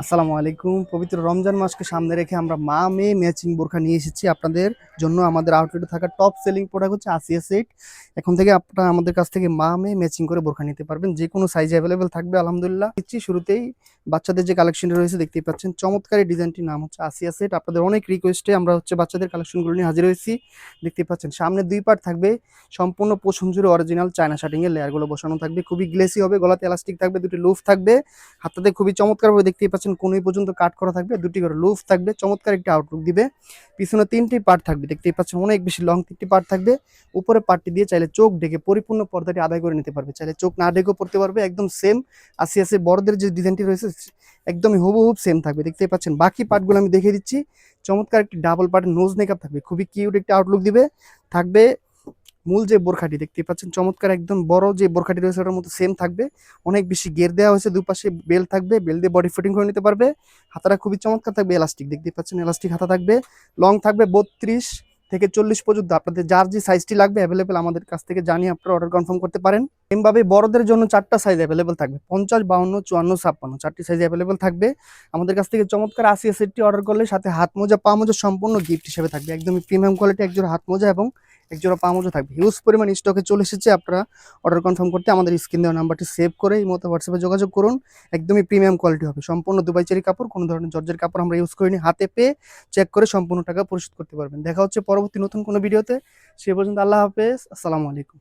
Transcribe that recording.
আসসালামু আলাইকুম। পবিত্র রমজান মাসকে সামনে রেখে আমরা মা, মেয়ে ম্যাচিং বোরখা নিয়ে এসেছি আপনাদের জন্য। আমাদের আউটলেটে থাকা টপ সেলিং প্রোডাক্ট হচ্ছে আসিয়া সেট এখন থেকে আপনারা আমাদের কাছ থেকে মা, মেয়ে ম্যাচিং করে বোরখা নিতে পারবেন। যে কোনো সাইজ অ্যাভেলেবেল থাকবে, আলহামদুলিল্লাহ। দিচ্ছি শুরুতেই বাচ্চাদের যে কালেকশনটা রয়েছে, দেখতেই পাচ্ছেন। চমৎকার ডিজাইনটির নাম হচ্ছে আসিয়া সেট আপনাদের অনেক রিকোয়েস্টে আমরা হচ্ছে বাচ্চাদের কালেকশনগুলো নিয়ে হাজির হয়েছি। দেখতেই পাচ্ছেন, সামনে দুই পার্ট থাকবে। সম্পূর্ণ পোষণ জুড়ে অরিজিনাল চায়না শার্টিং এর লেয়ারগুলো বসানো থাকবে। খুবই গ্লেসি হবে, গলাতে এলাস্টিক থাকবে, দুটি লুফ থাকবে। হাতাতে খুবই চমৎকারভাবে দেখতেই পাচ্ছেন কোনোই পর্যন্ত কাট করা থাকবে? দুটি করে লুফ থাকবে, চমৎকার একটি আউটলুক দিবে। পিছনে তিনটি পার্ট থাকবে, দেখতেই পাচ্ছেন অনেক বেশি লং তিনটি পার্ট থাকবে। উপরে পার্টটি দিয়ে চাইলে চোখ ডেকে পরিপূর্ণ পর্দাটি আদায় করে নিতে পারবে। চাইলে চোখ না ডেকেও পড়তে পারবে, একদম সেম আসি আসি বড়দের যে ডিজাইনটি রয়েছে, একদমই হুবহুব সেম থাকবে। দেখতেই পাচ্ছেন বাকি পার্টগুলো আমি দেখে দিচ্ছি। চমৎকার একটি ডাবল পার্টের নোজ মেকআপ থাকবে। খুবই কিউট একটি আউটলুক দিবে। থাকবে মূল যে বোরখাটি দেখতে পাচ্ছেন, চমৎকার একদম বড় যে বোরখাটি রয়েছে, ওটার মতো সেম থাকবে। অনেক বেশি গের দেওয়া হয়েছে, দুপাশে বেল থাকবে বেল দিয়ে বডি ফিটিং করে নিতে পারবে। হাতাটা খুবই চমৎকার থাকবে এলাস্টিক দেখতে পাচ্ছেন এলাস্টিক হাতা থাকবে। লং থাকবে বত্রিশ থেকে চল্লিশ পর্যন্ত, আপনাদের যার যে সাইজটি লাগবে অ্যাভেলেবেল আমাদের কাছ থেকে জানিয়ে আপনারা অর্ডার কনফার্ম করতে পারেন। এমভাবে বড়দের জন্য চারটা সাইজ অ্যাভেলেবেল থাকবে, পঞ্চাশ, বাউন্ন, চুয়ান্ন, ছাপ্পান্ন, চারটি সাইজ অ্যাভেলেবেল থাকবে। আমাদের কাছ থেকে চমৎকার আশি সেটটি অর্ডার করলে সাথে হাত মোজা, পা মোজা সম্পূর্ণ গিফট হিসেবে থাকবে। একদমই প্রিমিয়াম কোয়ালিটি একজোড়া হাত মোজা এবং একজোড়া পা মোজা থাকবে। হিউজ পরিমাণ স্টকে চলে এসেছে আপনারা অর্ডার কনফার্ম করতে। আমাদের স্ক্রিন দেওয়া নাম্বারটি সেভ করে এই মতো হোয়াটসঅ্যাপে যোগাযোগ করুন। একদমই প্রিমিয়াম কোয়ালিটি হবে। সম্পূর্ণ দুবাই চেরি কাপড়, কোনো ধরনের জর্জের কাপড় আমরা ইউজ করিনি। হাতে পেয়ে চেক করে সম্পূর্ণ টাকা পরিশোধ করতে পারবেন। দেখা হচ্ছে পরবর্তী নতুন কোনো ভিডিওতে সে পর্যন্ত আল্লাহ হাফেজ। আসসালামু আলাইকুম।